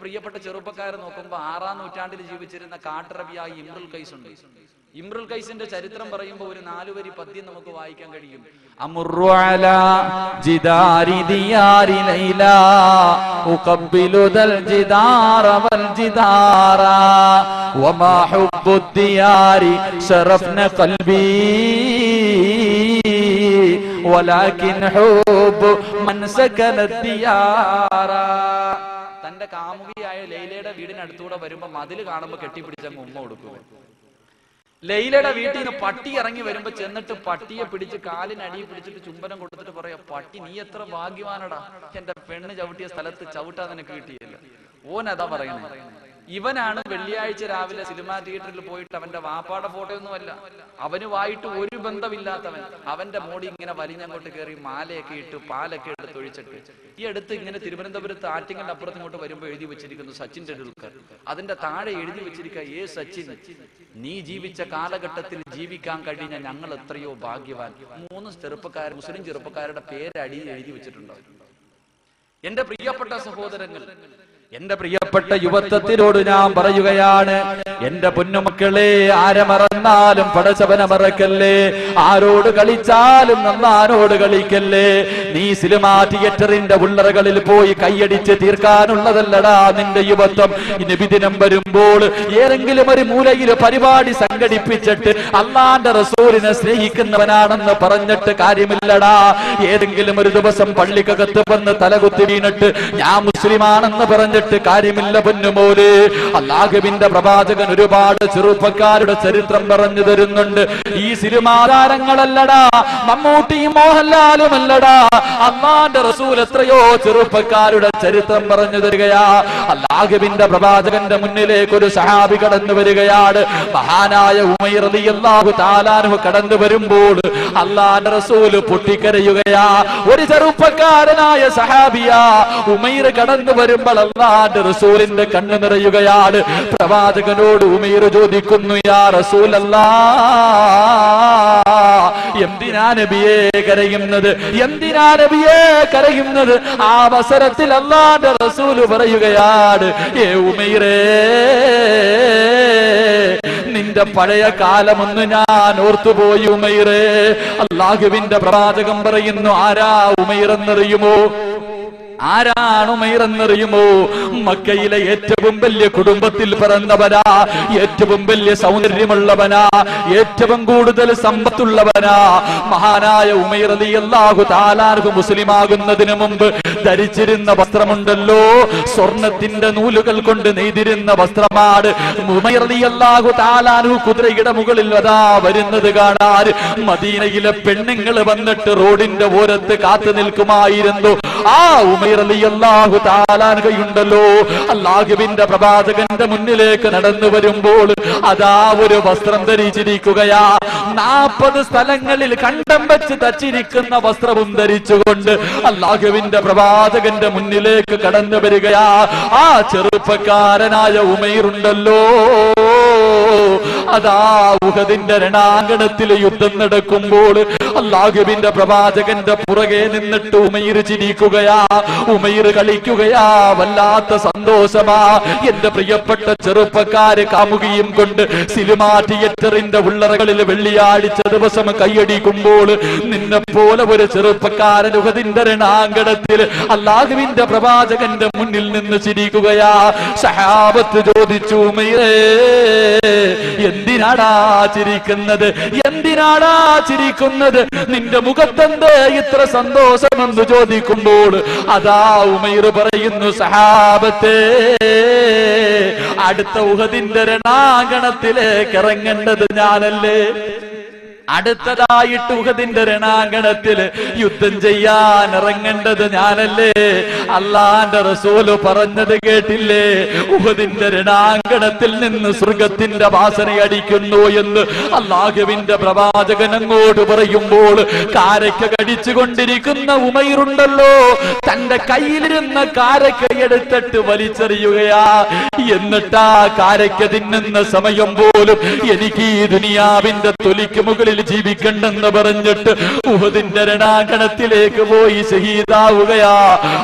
പ്രിയപ്പെട്ട ചെറുപ്പക്കാരെ നോക്കുമ്പോ ആറാം നൂറ്റാണ്ടിൽ ജീവിച്ചിരുന്ന കാട്ടറബിയായ ഇമ്രുൽ കൈസ് ഉണ്ട് ഇമ്രുൽ കൈസിന്റെ ചരിത്രം പറയുമ്പോൾ ഒരു നാലുവരി പദ്യം നമുക്ക് വായിക്കാൻ കഴിയും അമുറു അലാ ജിദാരി ദിയാരി ലൈല ഉഖബ്ബിലു ദൽ ജിദാറ വൽ ജിദാറ വമാ ഹുബ്ബു ദിയാരി ശറഫ്ന ഖൽബി ولكن حب من سكن الديار തന്റെ കാമുകിയായ ലൈലയുടെ വീടിനടുത്തൂടെ വരുമ്പോ മതിൽ കാണുമ്പോ കെട്ടിപ്പിടിച്ചങ്ങ് ഉമ്മ കൊടുക്കുക ലൈലയുടെ വീട്ടിൽ നിന്ന് പട്ടി ഇറങ്ങി വരുമ്പോ ചെന്നിട്ട് പട്ടിയെ പിടിച്ച് കാലിനടിയിൽ പിടിച്ചിട്ട് ചുംബനം കൊടുത്തിട്ട് പറയാ പട്ടി നീ എത്ര ഭാഗ്യവാനടാ. എന്റെ പെണ്ണ് ചവിട്ടിയ സ്ഥലത്ത് ചവിട്ടാ നിനക്ക് കിട്ടിയില്ല. ഓൻ അതാ പറയുന്നത് ഇവനാണ് വെള്ളിയാഴ്ച രാവിലെ സിനിമാ തിയേറ്ററിൽ പോയിട്ട് അവന്റെ വാപ്പാടെ ഫോട്ടോയൊന്നുമല്ല. അവനുമായിട്ട് ഒരു ബന്ധമില്ലാത്തവൻ അവന്റെ മോടി ഇങ്ങനെ വലിഞ്ഞങ്ങോട്ട് കയറി മാലയൊക്കെ ഇട്ട് പാലൊക്കെ എടുത്ത് ഒഴിച്ചിട്ട് ഈ അടുത്ത് ഇങ്ങനെ തിരുവനന്തപുരത്ത് ആറ്റിങ്ങന്റെ അപ്പുറത്ത് ഇങ്ങോട്ട് വരുമ്പോൾ എഴുതി വെച്ചിരിക്കുന്നു സച്ചിൻ ടെണ്ടുൽക്കർ. അതിന്റെ താഴെ എഴുതി വെച്ചിരിക്കുക ഏ സച്ചിൻ നീ ജീവിച്ച കാലഘട്ടത്തിൽ ജീവിക്കാൻ കഴിഞ്ഞ ഞങ്ങൾ എത്രയോ ഭാഗ്യവാൻ. മൂന്ന് ചെറുപ്പക്കാർ മുസ്ലിം ചെറുപ്പക്കാരുടെ പേരടി എഴുതി വെച്ചിട്ടുണ്ട്? എന്റെ പ്രിയപ്പെട്ട സഹോദരങ്ങൾ എന്റെ പ്രിയപ്പെട്ട യുവത്വത്തിനോട് ഞാൻ പറയുകയാണ് എന്റെ പൊന്നുമക്കളെ ആരെ മറന്നാലും പടച്ചവനെ മറക്കല്ലേ? ആരോട് കളിച്ചാലും നന്നാരോട് കളിക്കല്ലേ? നീ സിനിമാ തിയേറ്ററിന്റെ ഉള്ളറകളിൽ പോയി കൈയടിച്ച് തീർക്കാനുള്ളതല്ലടാ നിന്റെ യുവത്വം. ഇനി വിദിനം വരുമ്പോൾ ഏതെങ്കിലും ഒരു മൂലയിൽ പരിപാടി സംഘടിപ്പിച്ചിട്ട് അള്ളാന്റെ റസൂലിനെ സ്നേഹിക്കുന്നവനാണെന്ന് പറഞ്ഞിട്ട് കാര്യമില്ലടാ. ഏതെങ്കിലും ഒരു ദിവസം പള്ളിക്കകത്ത് വന്ന് തലകുത്തി വീണിട്ട് ഞാൻ മുസ്ലിമാണെന്ന് പറഞ്ഞിട്ട് കാര്യമില്ല പൊന്നുമോൽ അള്ളാഹുവിന്റെ പ്രവാചകൻ ഒരുപാട് ചെറുപ്പക്കാരുടെ ചരിത്രം പറഞ്ഞു തരുന്നുണ്ട്. ഈ സിനിമാതാരങ്ങളല്ലടാ മമ്മൂട്ടിയും മോഹൻലാലും അല്ലടാ. അള്ളാന്റെ റസൂൽ എത്രയോ ചെറുപ്പക്കാരുടെ ചരിത്രം പറഞ്ഞു തരികയാ. അള്ളാഹുവിന്റെ പ്രവാചകന്റെ മുന്നിലേക്ക് ഒരു സഹാബി കടന്നു വരികയാണ്. മഹാനായ ഉമൈർ റളിയല്ലാഹു താലാനു കടന്നു വരുമ്പോൾ അല്ലാന്റെ റസൂൽ പൊട്ടിക്കരയുകയാ. ഒരു ചെറുപ്പക്കാരനായ സഹാബിയാ ഉമൈർ കടന്നു വരുമ്പോൾ അള്ളാന്റെ റസൂലിന്റെ കണ്ണു നിറയുകയാണ്. പ്രവാചകനോട് ഉമീർ ചോദിക്കുന്നു യാ റസൂലല്ല എന്തിനാ നബിയെ കരയുന്നത്? എന്തിനാ നബിയെ കരയുന്നത്? ആ അവസരത്തിൽ അള്ളാന്റെ റസൂൽ പറയുകയാണ് ഏ ഉമീറേ നിന്റെ പഴയ കാലമൊന്ന് ഞാൻ ഓർത്തുപോയി ഉമൈറേ. അള്ളാഹുവിന്റെ പ്രവാചകം പറയുന്നു ആരാ ഉമൈറെന്നറിയുമോ? ആരാണ് ഉമൈറെന്നറിയുമോ? മക്കയിലെ ഏറ്റവും വലിയ കുടുംബത്തിൽ പിറന്നവനാ ഏറ്റവും വലിയ സൗന്ദര്യമുള്ളവനാ ഏറ്റവും കൂടുതൽ സമ്പത്തുള്ളവനാ. മഹാനായ ഉമൈർ അലി അള്ളാഹു താലാർഹു മുസ്ലിമാകുന്നതിന് മുമ്പ് ധരിച്ചിരുന്ന വസ്ത്രമുണ്ടല്ലോ. സ്വർണത്തിന്റെ നൂലുകൾ കൊണ്ട് നെയ്തിരുന്ന വസ്ത്രമാണ് ഉമൈർ അലി അള്ളാഹു താലാർഹു കുതിരയുടെ മുകളിൽ അതാ വരുന്നത് കാണാൻ. മദീനയിലെ പെണ്ണുങ്ങൾ വന്നിട്ട് റോഡിന്റെ ഓരത്ത് കാത്തു നിൽക്കുമായിരുന്നു. ആ ഉമൈർ അലി താലാൻകയുണ്ടല്ലോ അള്ളാഹുവിന്റെ പ്രവാചകന്റെ മുന്നിലേക്ക് നടന്നു വരുമ്പോൾ അതാ ഒരു വസ്ത്രം ധരിച്ചിരിക്കുകയാ. നാൽപ്പത് സ്ഥലങ്ങളിൽ കണ്ടം വെച്ച് തച്ചിരിക്കുന്ന വസ്ത്രവും ധരിച്ചുകൊണ്ട് അള്ളാഹുവിന്റെ പ്രവാചകന്റെ മുന്നിലേക്ക് കടന്നു വരികയാ. ആ ചെറുപ്പക്കാരനായ ഉമൈറുണ്ടല്ലോ. അതാ ഉഹദിന്റെ രണാങ്കണത്തിൽ യുദ്ധം നടക്കുമ്പോൾ അള്ളാഹുവിന്റെ പ്രവാചകന്റെ പുറകെ നിന്നിട്ട് ഉമയിർ ചിരിക്കുകയാ ഉമയിർ കളിക്കുകയാ വല്ലാത്ത സന്തോഷമാ. എന്റെ പ്രിയപ്പെട്ട ചെറുപ്പക്കാര് കാമുകിയും കൊണ്ട് സിനിമാ തിയേറ്ററിന്റെ ഉള്ളറകളിൽ വെള്ളിയാഴ്ച ദിവസം കൈയടിക്കുമ്പോൾ നിന്നെ പോലെ ഒരു ചെറുപ്പക്കാരൻ ഉഹദിന്റെ രണാങ്കണത്തിൽ അള്ളാഹുവിന്റെ പ്രവാചകന്റെ മുന്നിൽ നിന്ന് ചിരിക്കുകയാ. സഹാബത്ത് ചോദിച്ചു ഉമൈറേ എന്തിനാടാ ചിരിക്കുന്നത്? എന്തിനാടാ ചിരിക്കുന്നത്? നിന്റെ മുഖത്തെന്ത് ഇത്ര സന്തോഷമെന്ന് ചോദിക്കുമ്പോൾ അതാ ഉമൈർ പറയുന്നു സഹാബത്തെ അടുത്ത ഉഹദിന്റെ രണാങ്കണത്തിലേക്ക് ഇറങ്ങേണ്ടത് ഞാനല്ലേ? അടുത്തതായിട്ട് ഉഹദിന്റെ രണാങ്കണത്തിൽ യുദ്ധം ചെയ്യാൻ ഇറങ്ങേണ്ടത് ഞാനല്ലേ? അള്ളാന്റെ റസൂൽ പറഞ്ഞത് കേട്ടില്ലേ? ഉഹദിന്റെ രണാങ്കണത്തിൽ നിന്ന് സ്വർഗത്തിന്റെ വാസന അടിക്കുന്നു എന്ന് അള്ളാഹുവിന്റെ പ്രവാചകൻ അങ്ങോട്ട് പറയുമ്പോൾ കാരക്ക കടിച്ചു കൊണ്ടിരിക്കുന്ന ഉമൈറുണ്ടല്ലോ. തന്റെ കയ്യിലിരുന്ന കാരക്ക എടുത്തിട്ട് വലിച്ചെറിയുകയാ. എന്നിട്ടാ കാരക്ക തിന്നുന്ന സമയം പോലും എനിക്ക് ഈ ദുനിയാവിന്റെ തൊലിക്ക് മുകളിൽ ജീവിക്കണ്ടെന്ന് പറഞ്ഞിട്ട് ഉഹദിന്റെ രണാകണത്തിലേക്ക് പോയി ഷഹീദാവുകയാ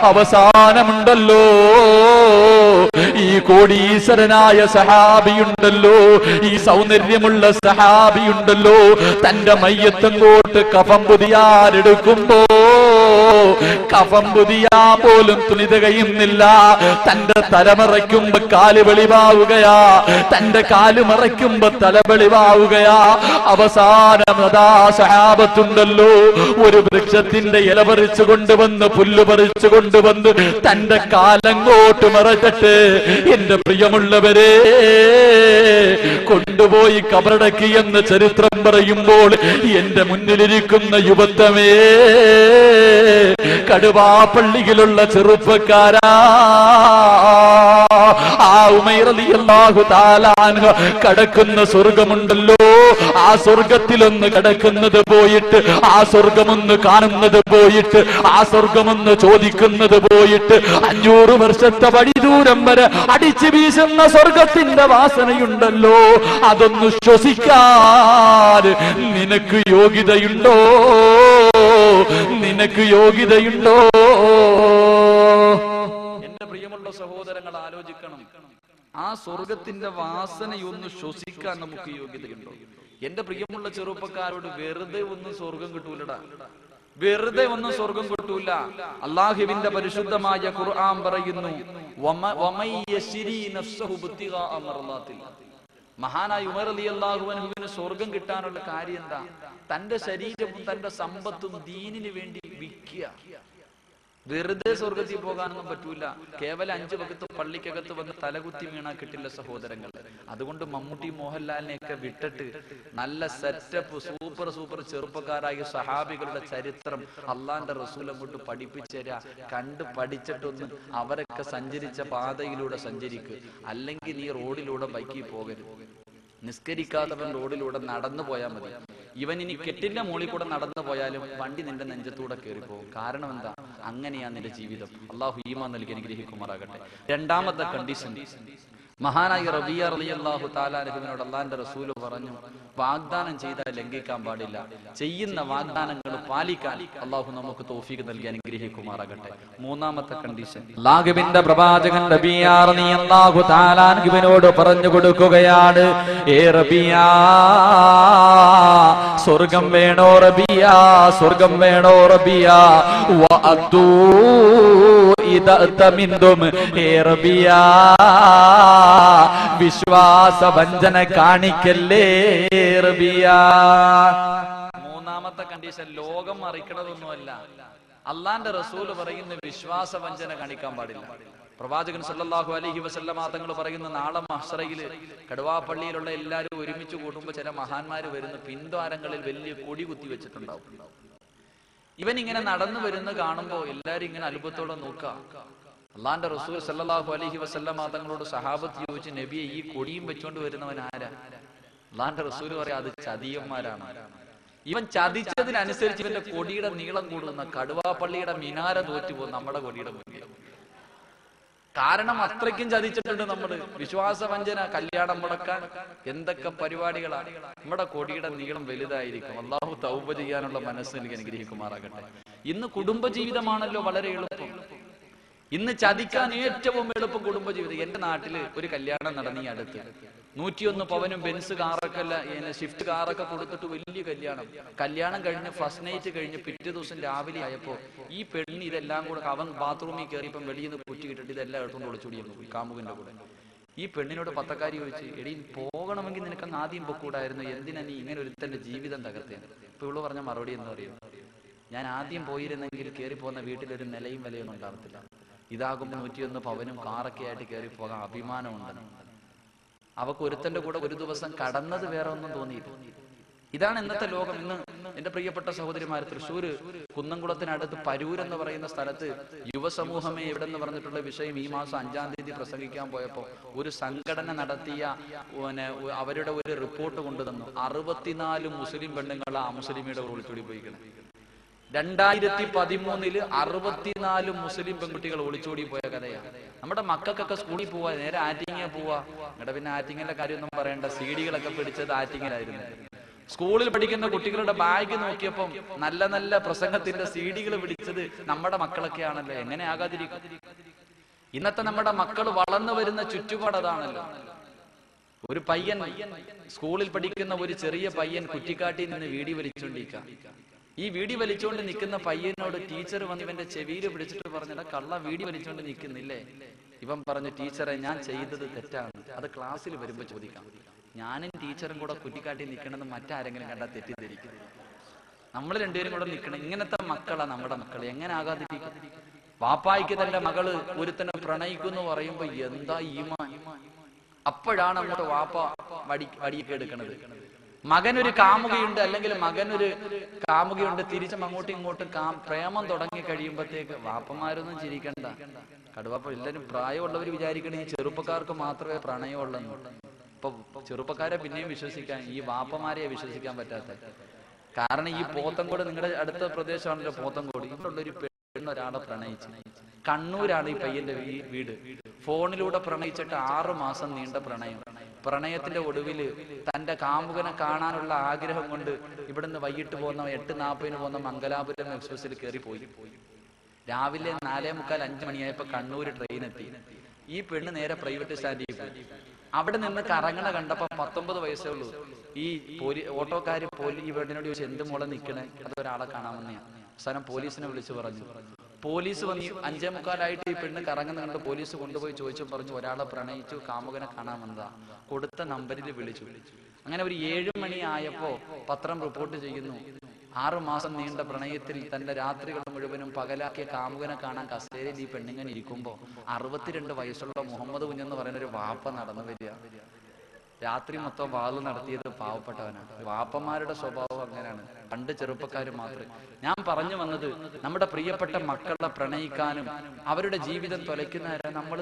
അവസാനമുണ്ടല്ലോ. ഈ കോടീശ്വരനായ സഹാബിയുണ്ടല്ലോ. ഈ സൗന്ദര്യമുള്ള സഹാബിയുണ്ടല്ലോ. തന്റെ മയ്യത്തങ്കോട്ട് കഫം പുതിയാരെടുക്കുമ്പോ കഫം പുതിയാ പോലും തുണി തികയുന്നില്ല തന്റെ തലമറയ്ക്കുമ്പോ കാൽ വെളിവാവുകയാ. തന്റെ കാൽ മറയ്ക്കുമ്പോ തല വെളിവാവുകയാ. അവസാനം അതാ സഹാബത്തുണ്ടല്ലോ. ഒരു വൃക്ഷത്തിന്റെ ഇല പറിച്ചു കൊണ്ടുവന്ന് പുല്ല് പറിച്ചു കൊണ്ടുവന്ന് തന്റെ കാലങ്ങോട്ട് മറക്കട്ടെ. എന്റെ പ്രിയമുള്ളവരെ കൊണ്ടുപോയി കബറടക്കി എന്ന് ചരിത്രം പറയുമ്പോൾ എന്റെ മുന്നിലിരിക്കുന്ന യുവത്വമേ കടുവാപ്പള്ളിയിലുള്ള ചെറുപ്പക്കാരാ. ആ താലാൻഹ കടക്കുന്ന സ്വർഗമുണ്ടല്ലോ. ആ സ്വർഗത്തിലൊന്ന് കടക്കുന്നത് പോയിട്ട് ആ സ്വർഗമൊന്ന് കാണുന്നത് പോയിട്ട് ആ സ്വർഗമൊന്ന് ചോദിക്കുന്നത് പോയിട്ട് അഞ്ഞൂറ് വർഷത്തെ വഴി ദൂരം വരെ അടിച്ചു വീശുന്ന സ്വർഗത്തിന്റെ വാസനയുണ്ടല്ലോ. അതൊന്ന് ശ്വസിക്കാൻ നിനക്ക് യോഗ്യതയുണ്ടോ? നിനക്ക് യോഗ്യതയുണ്ടോ? എന്റെ പ്രിയമുള്ള സഹോദരങ്ങൾ ആലോചിക്കണം. ആ സ്വർഗത്തിന്റെ വാസനയൊന്ന് ശ്വസിക്കാൻ നമുക്ക് യോഗ്യതയുണ്ടോ? എന്റെ പ്രിയമുള്ള ചെറുപ്പക്കാരോട് വെറുതെ ഒന്നും സ്വർഗം കിട്ടൂലടാ. വെറുതെ ഒന്നും സ്വർഗം കിട്ടൂല. അള്ളാഹുവിന്റെ പരിശുദ്ധമായ ഖുർആൻ പറയുന്നു. മഹാനായ ഉമർ അലി അള്ളാഹുവിന് സ്വർഗം കിട്ടാനുള്ള കാര്യം എന്താ? തന്റെ ശരീരവും തന്റെ സമ്പത്തും ദീനിന് വേണ്ടി വിൽക്കുക. വെറുതെ സ്വർഗത്തിൽ പോകാനൊന്നും പറ്റൂല. കേവലം അഞ്ചു വകത്ത് പള്ളിക്കകത്ത് വന്ന് തലകുത്തി വീണാ കിട്ടില്ല സഹോദരങ്ങൾ. അതുകൊണ്ട് മമ്മൂട്ടി മോഹൻലാലിനെയൊക്കെ വിട്ടിട്ട് നല്ല സെറ്റപ്പ് സൂപ്പർ സൂപ്പർ ചെറുപ്പക്കാരായ സഹാബികളുടെ ചരിത്രം അള്ളാന്റെ റസൂൽ അങ്ങോട്ട് പഠിപ്പിച്ചുതരാ കണ്ട് പഠിച്ചിട്ടൊന്ന് അവരൊക്കെ സഞ്ചരിച്ച പാതയിലൂടെ സഞ്ചരിക്കുക അല്ലെങ്കിൽ നീ റോഡിലൂടെ ബൈക്കിൽ പോകരുത്. നിസ്കരിക്കാത്തവൻ റോഡിലൂടെ നടന്നു പോയാൽ മതി. ഇവൻ ഇനി കെട്ടിന്റെ മുകളിൽ കൂടെ നടന്നു പോയാലും വണ്ടി നിന്റെ നെഞ്ചത്തൂടെ കയറിപ്പോകും കാരണം എന്താ? അങ്ങനെയാ നിന്റെ ജീവിതം. അള്ളാഹു ഈമാ നൽകി അനുഗ്രഹിക്കുമാറാകട്ടെ. രണ്ടാമത്തെ കണ്ടീഷൻ മഹാനായി റബിയ റലി അള്ളാഹു താലാരഹുവിനോട് അള്ളാന്റെ റസൂൽ പറഞ്ഞു വാഗ്ദാനം ചെയ്താൽ ലംഘിക്കാൻ പാടില്ല. ചെയ്യുന്ന വാഗ്ദാനങ്ങൾ പാലിക്കാൻ അള്ളാഹു നമുക്ക് തോഫീക്ക് നൽകി അനുഗ്രഹിക്കുമാറാകട്ടെ. മൂന്നാമത്തെ കണ്ടീഷൻ ലാഘുവിന്റെ പ്രവാചകൻ റബിയാർ പറഞ്ഞു കൊടുക്കുകയാണ് ഏ റബിയാ സ്വർഗം വേണോ റബിയ സ്വർഗം വേണോ റബിയാ? വഅദൂ വിശ്വാസ വഞ്ചന കാണിക്കല്ലേ? മൂന്നാമത്തെ കണ്ടീഷൻ ലോകം മറിക്കണതൊന്നുമല്ല. അള്ളാന്റെ റസൂൽ പറയുന്ന വിശ്വാസ വഞ്ചന കാണിക്കാൻ പാടില്ല. പ്രവാചകൻ സല്ലാഹു അലഹി വസല്ലമ തങ്ങൾ പറയുന്ന നാളെ മഹ്സറയിൽ കടുവാപ്പള്ളിയിലുള്ള എല്ലാവരും ഒരുമിച്ച് കൂടുമ്പോൾ ചില മഹാന്മാര് വരുന്ന പിന്ദ്വാരങ്ങളിൽ വലിയ കൊടി കുത്തി വെച്ചിട്ടുണ്ടാവും. ഇവൻ ഇങ്ങനെ നടന്നു വരുന്ന കാണുമ്പോൾ എല്ലാരും ഇങ്ങനെ അത്ഭുതത്തോടെ നോക്കാം അള്ളാന്റെ റസൂൽ സല്ലാഹു അലഹി വസല്ലമ തങ്ങളോട് സഹാബത്ത് ചോദിച്ച് നബിയെ ഈ കൊടിയും വെച്ചുകൊണ്ട് വരുന്നവൻ ആരാ? അള്ളാന്റെ റസൂൽ പറയാം അത് ചതിയന്മാരാണ്. ഇവൻ ചതിച്ചതിനനുസരിച്ച് ഇവന്റെ കൊടിയുടെ നീളം കൂടുന്ന കടുവാപ്പള്ളിയുടെ മിനാര തോറ്റുപോകും നമ്മുടെ കൊടിയുടെ മുന്നിൽ. കാരണം അത്രയ്ക്കും ചതിച്ചിട്ടുണ്ട് നമ്മൾ വിശ്വാസവഞ്ചന കല്യാണം മുടക്കാൻ എന്തൊക്കെ പരിപാടികളാണ് നമ്മുടെ കൊടിയുടെ നീളം വലുതായിരിക്കും. അള്ളാഹു തൗബ ചെയ്യാനുള്ള മനസ്സ് എനിക്ക് അനുഗ്രഹിക്കുമാറാകട്ടെ. ഇന്ന് കുടുംബജീവിതമാണല്ലോ വളരെ എളുപ്പം. ഇന്ന് ചതിക്കാൻ ഏറ്റവും എളുപ്പം കുടുംബജീവിതം. എന്റെ നാട്ടിൽ ഒരു കല്യാണം നടന്നീ അടുത്ത്. നൂറ്റിയൊന്ന് പവനും ബെൻസ് കാറൊക്കെ അല്ല ഷിഫ്റ്റ് കാറൊക്കെ കൊടുത്തിട്ട് വലിയ കല്യാണം. കല്യാണം. കഴിഞ്ഞ് ഫസ്റ്റ് നൈറ്റ് കഴിഞ്ഞ് പിറ്റേ ദിവസം രാവിലെ ആയപ്പോ ഈ പെണ്ണ് ഇതെല്ലാം കൂടെ അവൻ ബാത്റൂമിൽ കയറിയപ്പം വെളിയിൽ നിന്ന് കുറ്റി കിട്ടിട്ട് ഇതെല്ലാം എടുത്തുകൊണ്ട് ഒളിച്ചോടി അങ്ങ് പോയി കാമുകന്റെ കൂടെ. ഈ പെണ്ണിനോട് പത്തക്കാരി ചോദിച്ച് എടീ പോകണമെങ്കിൽ നിനക്ക് അങ്ങ് ആദ്യം പൊക്കൂടായിരുന്നു. എന്തിനാ നീ ഇങ്ങനെ ഒരുത്തന്റെ ജീവിതം തകർത്തേ ഇപ്പൊ ഇവൾ പറഞ്ഞ മറുപടി എന്ന് പറയും ഞാൻ ആദ്യം പോയിരുന്നെങ്കിൽ കയറി പോകുന്ന വീട്ടിലൊരു നിലയും വിലയൊന്നും ഉണ്ടാകത്തില്ല ഇതാകുമ്പോൾ നൂറ്റിയൊന്ന് പവനും കാറൊക്കെ ആയിട്ട് കയറി പോകാൻ അഭിമാനമുണ്ട് അവക്ക് ഒരുത്തന്റെ കൂടെ ഒരു ദിവസം കടന്നത് വേറെ ഒന്നും തോന്നിയില്ല. ഇതാണ് ഇന്നത്തെ ലോകം. ഇന്ന് എന്റെ പ്രിയപ്പെട്ട സഹോദരിമാർ തൃശ്ശൂര് കുന്നംകുളത്തിനടുത്ത് പരൂർ എന്ന് പറയുന്ന സ്ഥലത്ത് യുവസമൂഹമേ എവിടെ എന്ന് പറഞ്ഞിട്ടുള്ള വിഷയം ഈ മാസം അഞ്ചാം തീയതി പ്രസംഗിക്കാൻ പോയപ്പോ ഒരു സംഘടന നടത്തിയ അവരുടെ ഒരു റിപ്പോർട്ട് കൊണ്ടുതന്നു. അറുപത്തിനാല് മുസ്ലിം പെണ്ണുങ്ങൾ ആ മുസ്ലിമിയുടെ ഒളിച്ചോടി പോയിക്കണം രണ്ടായിരത്തി പതിമൂന്നിൽ അറുപത്തിനാല് മുസ്ലിം പെൺകുട്ടികൾ ഒളിച്ചോടി പോയ കഥയാണ്. നമ്മുടെ മക്കൾക്കൊക്കെ സ്കൂളിൽ പോവാ നേരെ ആറ്റിങ്ങ പോവാ. നിങ്ങളുടെ പിന്നെ ആറ്റിങ്ങിന്റെ കാര്യമൊന്നും പറയണ്ട സീഡികളൊക്കെ പിടിച്ചത് ആറ്റിങ്ങിലായിരുന്നു. സ്കൂളിൽ പഠിക്കുന്ന കുട്ടികളുടെ ബാഗ് നോക്കിയപ്പം നല്ല നല്ല പ്രസംഗത്തിന്റെ സീഡികൾ പിടിച്ചത് നമ്മുടെ മക്കളൊക്കെയാണല്ലോ. എങ്ങനെ ആകാതിരിക്കും? ഇന്നത്തെ നമ്മുടെ മക്കൾ വളർന്നു വരുന്ന ചുറ്റുപാട് അതാണല്ലോ. ഒരു പയ്യൻ സ്കൂളിൽ പഠിക്കുന്ന ഒരു ചെറിയ പയ്യൻ കുറ്റിക്കാട്ടിൽ നിന്ന് വീടി വലിച്ചുകൊണ്ടിരിക്കുക ഈ വീടി വലിച്ചുകൊണ്ട് നിൽക്കുന്ന പയ്യനോട് ടീച്ചർ വന്ന് ഇവന്റെ ചെവിയിൽ പിടിച്ചിട്ട് പറഞ്ഞത് കള്ള വീടി വലിച്ചുകൊണ്ട് നിൽക്കുന്നില്ലേ? ഇവൻ പറഞ്ഞു ടീച്ചറെ ഞാൻ ചെയ്തത് തെറ്റാണ്. അത് ക്ലാസ്സിൽ വരുമ്പോ ചോദിക്കാം. ഞാനും ടീച്ചറും കൂടെ കുറ്റിക്കാട്ടി നിൽക്കണമെന്ന് മറ്റാരെങ്കിലും കണ്ടാൽ തെറ്റിദ്ധരിക്കും. നമ്മൾ രണ്ടുപേരും കൂടെ നിൽക്കണം. ഇങ്ങനത്തെ മക്കളാ നമ്മുടെ മക്കൾ എങ്ങനെ ആകാതിരിക്കും വാപ്പായിക്ക് തന്റെ മകൾ ഒരുത്തനെ പ്രണയിക്കുന്നു പറയുമ്പോ എന്താ ഈമാൻ? അപ്പോഴാണ് നമ്മുടെ വാപ്പ വടി വടിയൊക്കെ എടുക്കണത്. മകനൊരു കാമുകയുണ്ട് അല്ലെങ്കിൽ മകനൊരു കാമുകയുണ്ട് തിരിച്ചും അങ്ങോട്ടും ഇങ്ങോട്ടും കാ പ്രേമം തുടങ്ങി കഴിയുമ്പോഴത്തേക്ക് വാപ്പന്മാരൊന്നും ചിരിക്കണ്ട. കടുവാപ്പ എല്ലാവരും പ്രായമുള്ളവർ വിചാരിക്കണേ ഈ ചെറുപ്പക്കാർക്ക് മാത്രമേ പ്രണയമുള്ളൂ ഇപ്പൊ ചെറുപ്പക്കാരെ പിന്നെയും വിശ്വസിക്കാൻ ഈ വാപ്പമാരെ വിശ്വസിക്കാൻ പറ്റാത്ത. കാരണം ഈ പോത്തങ്കോട് നിങ്ങളുടെ അടുത്ത പ്രദേശമാണല്ലോ പോത്തങ്കോട് ഇവിടെ ഒരു പെണ്ണ് ഒരാളെ പ്രണയിച്ചു. കണ്ണൂരാണ് ഈ പയ്യന്റെ വീട്. ഫോണിലൂടെ പ്രണയിച്ചിട്ട് ആറു മാസം നീണ്ട പ്രണയം. പ്രണയത്തിന്റെ ഒടുവിൽ തന്റെ കാമുകനെ കാണാനുള്ള ആഗ്രഹം കൊണ്ട് ഇവിടുന്ന് വൈകിട്ട് പോകുന്ന എട്ട് നാൽപ്പതിന് പോകുന്ന മംഗലാപുരം എക്സ്പ്രസിൽ കയറി പോയി രാവിലെ നാലേ മുക്കാൽ അഞ്ചു മണിയായപ്പോ കണ്ണൂർ ട്രെയിൻ എത്തി. ഈ പെണ്ണ് നേരെ പ്രൈവറ്റ് സ്റ്റാൻഡിൽ പോയി. അവിടെ നിന്ന് കറങ്ങണ കണ്ടപ്പോ പത്തൊമ്പത് വയസ്സേ ഉള്ളൂ. ഈ പോലീ ഓട്ടോക്കാർ പോലീ ഈ പെണ്ണിനോട് ചോദിച്ചു എന്ത് മോളെ നിൽക്കണേ അത് ഒരാളെ കാണാമെന്നെയാ അവസാനം പോലീസിനെ വിളിച്ചു പറഞ്ഞു. പോലീസ് വന്ന് അഞ്ചേ മുക്കാലായിട്ട് ഈ പെണ്ണ് കറങ്ങുന്ന കണ്ട് പോലീസ് കൊണ്ടുപോയി ചോദിച്ചു പറഞ്ഞു ഒരാളെ പ്രണയിച്ചു കാമുകനെ കാണാൻ വന്നതാ. കൊടുത്ത നമ്പരിൽ വിളിച്ചു. അങ്ങനെ ഒരു ഏഴു മണി ആയപ്പോ പത്രം റിപ്പോർട്ട് ചെയ്യുന്നു. ആറു മാസം നീണ്ട പ്രണയത്തിൽ തന്റെ രാത്രികൾ മുഴുവനും പകലാക്കിയ കാമുകനെ കാണാൻ കസേരയിൽ ഈ പെണ്ണിങ്ങനെ ഇരിക്കുമ്പോ അറുപത്തിരണ്ട് വയസ്സുള്ള മുഹമ്മദ് കുഞ്ഞെന്ന് പറയുന്ന ഒരു വാപ്പ നടന്നു വരിക. രാത്രി മൊത്തം വാൾ നടത്തിയത് പാവപ്പെട്ടവനാണ്. വാപ്പന്മാരുടെ സ്വഭാവം അങ്ങനെയാണ്. പണ്ട് ചെറുപ്പക്കാർ മാത്രം. ഞാൻ പറഞ്ഞു വന്നത് നമ്മുടെ പ്രിയപ്പെട്ട മക്കളെ പ്രണയിക്കാനും അവരുടെ ജീവിതം തൊലയ്ക്കുന്നവരെ നമ്മൾ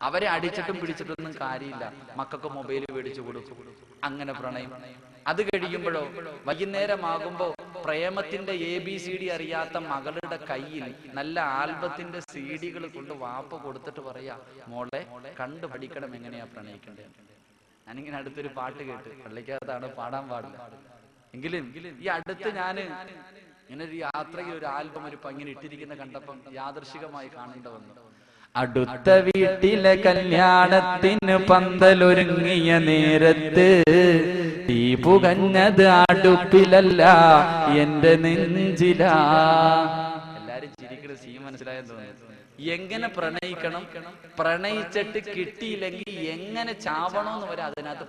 അവരെ അടിച്ചിട്ടും പിടിച്ചിട്ടൊന്നും കാര്യമില്ല. മക്കൾക്ക് മൊബൈൽ മേടിച്ചു കൊടുക്കും. അങ്ങനെ പ്രണയം. അത് കഴിയുമ്പോഴോ വൈകുന്നേരമാകുമ്പോ പ്രേമത്തിന്റെ എ ബി സി ഡി അറിയാത്ത മകളുടെ കയ്യിൽ നല്ല ആൽബത്തിന്റെ സി ഡികൾ കൊണ്ട് വാപ്പ കൊടുത്തിട്ട് പറയാ മോളെ കണ്ടു പഠിക്കണം എങ്ങനെയാ പ്രണയിക്കേണ്ടത്? ഞാനിങ്ങനെ അടുത്തൊരു പാട്ട് കേട്ട് പള്ളിക്കകത്താണ് പാടാൻ പാടില്ല. എങ്കിലും ഈ അടുത്ത് ഞാൻ ഇങ്ങനെ ഒരു യാത്രയിൽ ഒരു ആൽബം ഒരു ഇങ്ങനെ ഇട്ടിരിക്കുന്ന കണ്ടപ്പം യാദർശികമായി കാണേണ്ട വന്നു. അടുത്ത വീട്ടിലെ കല്യാണത്തിന് പന്തലൊരുങ്ങിയ നേരത്ത് തീ പുകഞ്ഞത് അടുപ്പിലല്ല എന്റെ നെഞ്ചിലാ. എല്ലാരും ചിരിക്കുന്ന സീ മനസ്സിലായെന്ന് തോന്നുന്നു. എങ്ങനെ പ്രണയിക്കണം? പ്രണയിച്ചിട്ട് കിട്ടിയില്ലെങ്കിൽ എങ്ങനെ ചാവണോന്ന് വരെ അതിനകത്ത്